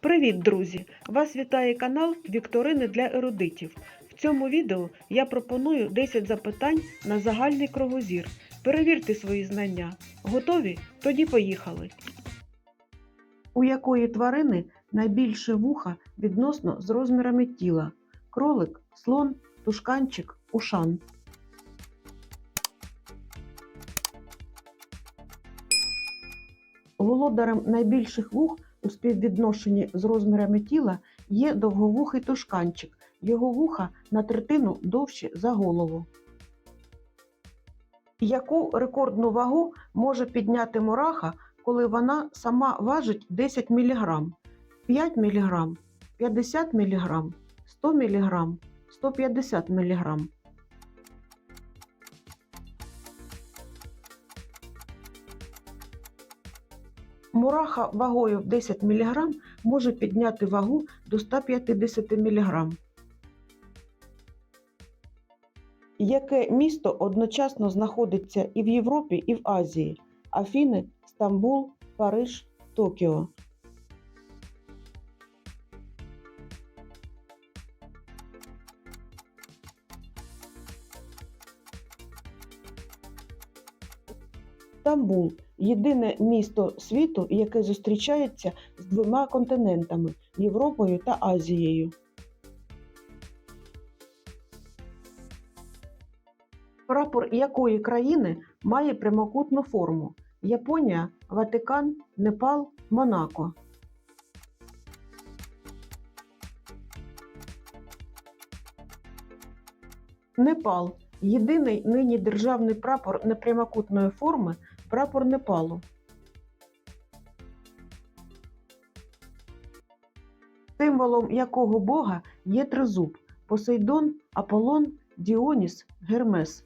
Привіт, друзі! Вас вітає канал Вікторини для ерудитів. В цьому відео я пропоную 10 запитань на загальний кругозір. Перевірте свої знання. Готові? Тоді поїхали. У якої тварини найбільше вуха відносно з розмірами тіла? Кролик, слон, тушканчик, ушан. Володарем найбільших вух у співвідношенні з розмірами тіла є довговухий тушканчик. Його вуха на третину довші за голову. Яку рекордну вагу може підняти мураха, коли вона сама важить 10 мг? 5 мг, 50 мг, 100 мг, 150 мг. Мураха вагою в 10 мг може підняти вагу до 150 мг. Яке місто одночасно знаходиться і в Європі, і в Азії? Афіни, Стамбул, Париж, Токіо. Стамбул єдине місто світу, яке зустрічається з двома континентами Європою та Азією. Прапор якої країни має прямокутну форму? Японія, Ватикан, Непал, Монако. Непал єдиний нині державний прапор непрямокутної форми прапор Непалу. Символом якого бога є тризуб Посейдон, Аполлон, Діоніс, Гермес.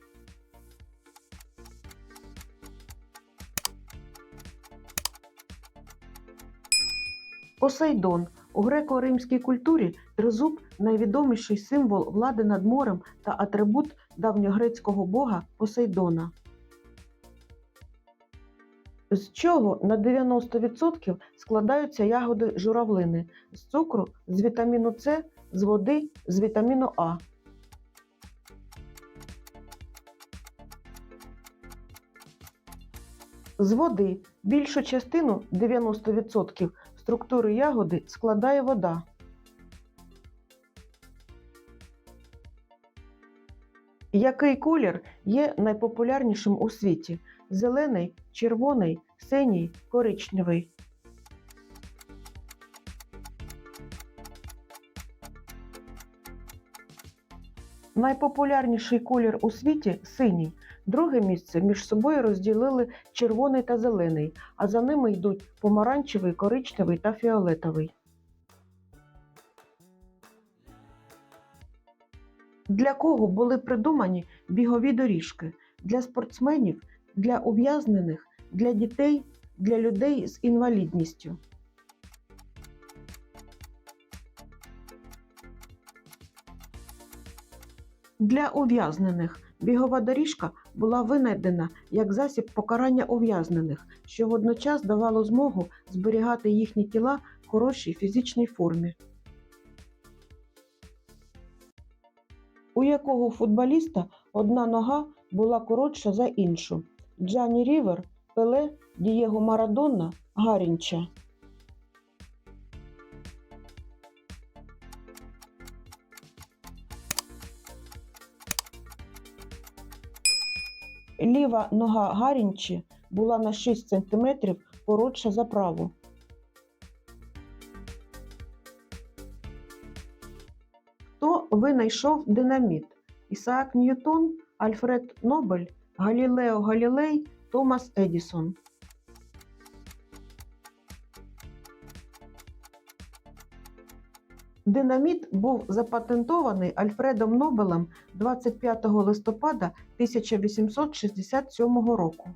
Посейдон у греко-римській культурі тризуб найвідоміший символ влади над морем та атрибут давньогрецького бога Посейдона. З чого на 90% складаються ягоди журавлини з цукру, з вітаміну С, з води, з вітаміну А. З води більшу частину 90% структури ягоди складає вода. Який колір є найпопулярнішим у світі? Зелений, червоний, синій, коричневий. Найпопулярніший колір у світі синій. Друге місце між собою розділили червоний та зелений, а за ними йдуть помаранчевий, коричневий та фіолетовий. Для кого були придумані бігові доріжки? Для спортсменів, для ув'язнених, для дітей, для людей з інвалідністю. Для ув'язнених бігова доріжка була винайдена як засіб покарання ув'язнених, що водночас давало змогу зберігати їхні тіла в хорошій фізичній формі. У якого футболіста одна нога була коротша за іншу? Джані Рівер, Пеле, Дієго Марадона, Гарінча. Ліва нога Гарінчі була на 6 см коротша за праву. Хто винайшов динаміт? Ісаак Ньютон, Альфред Нобель, Галілео Галілей, Томас Едісон. Динаміт був запатентований Альфредом Нобелем 25 листопада 1867 року.